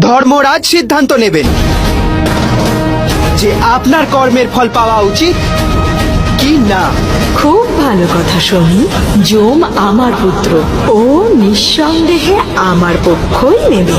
ধর্মরাজ সিদ্ধান্ত নেবেন। যে আপনার কর্মের ফল পাওয়া উচিত কি না। খুব ভালো কথা শুনি জোম আমার পুত্র ও নিঃসন্দেহে আমার পক্ষই নেবে।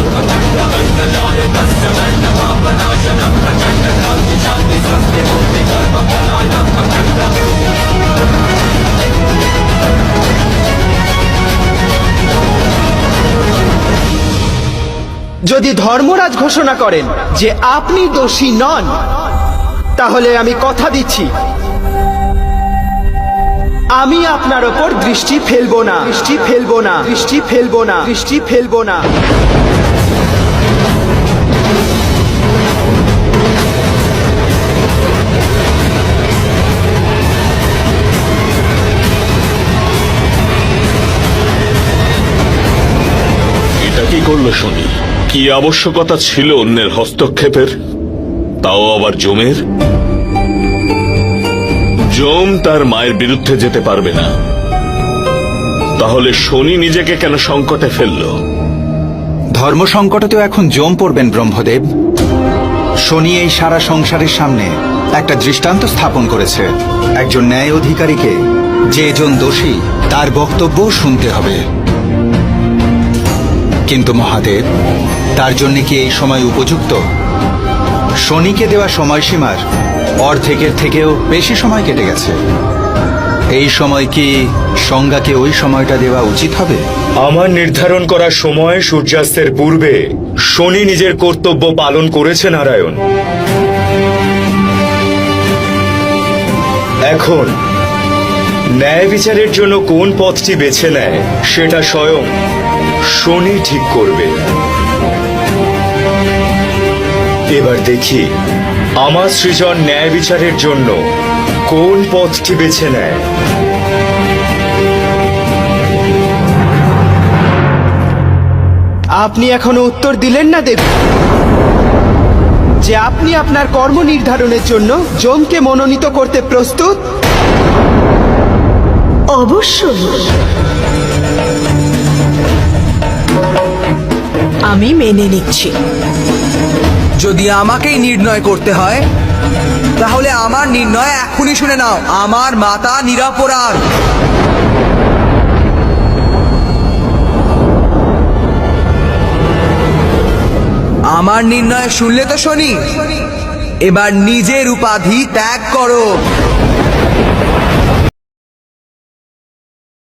যদি ধর্মরাজ ঘোষণা করেন যে আপনি দোষী নন, তাহলে আমি কথা দিচ্ছি। আমি আপনার ওপর দৃষ্টি ফেলব না। দৃষ্টি ফেলব না। দৃষ্টি ফেলব না। দৃষ্টি ফেলব না। এটা কি করল শুনি? কি আবশ্যকতা ছিল অন্যের হস্তক্ষেপের? তাও আবার জমের? জম তার মায়ের বিরুদ্ধে যেতে পারবে না। তাহলে শনি নিজেকে কেন সংকটে ফেলল? ধর্ম সংকটে তো এখন জম পড়বেন ব্রহ্মদেব। শনি এই সারা সংসারের সামনে একটা দৃষ্টান্ত স্থাপন করেছে। একজন ন্যায় অধিকারীকে, যে জন দোষী, তার বক্তব্য শুনতে হবে। কিন্তু মহাদেব, তার জন্য কি এই সময় উপযুক্ত? শনিকে দেওয়া সময়সীমার অর্ধেকের থেকেও বেশি সময় কেটে গেছে। এই সময় কি সংজ্ঞাকে ওই সময়টা দেওয়া উচিত হবে? আমার নির্ধারণ করা সময় সূর্যাস্তের পূর্বে শনি নিজের কর্তব্য পালন করেছে নারায়ণ। এখন, ন্যায় বিচারের জন্য কোন পথটি বেছে নেয়, সেটা স্বয়ং শনি ঠিক করবে। এবার দেখি, আমার সৃজন ন্যায় বিচারের জন্য কোন পথটি বেছে নেয়? আপনি এখনও উত্তর দিলেন না, দেবী। যে আপনি আপনার কর্ম নির্ধারণের জন্য জমকে মনোনীত করতে প্রস্তুত? অবশ্যই। আমি মেনে নিচ্ছি। যদি আমাকেই নির্ণয় করতে হয়, তাহলে আমার নির্ণয় এখনই শুনে নাও, আমার মাতা নিরাপরাধ। আমার নির্ণয় শুনলে তো শনি, এবার নিজের উপাধি ত্যাগ করো।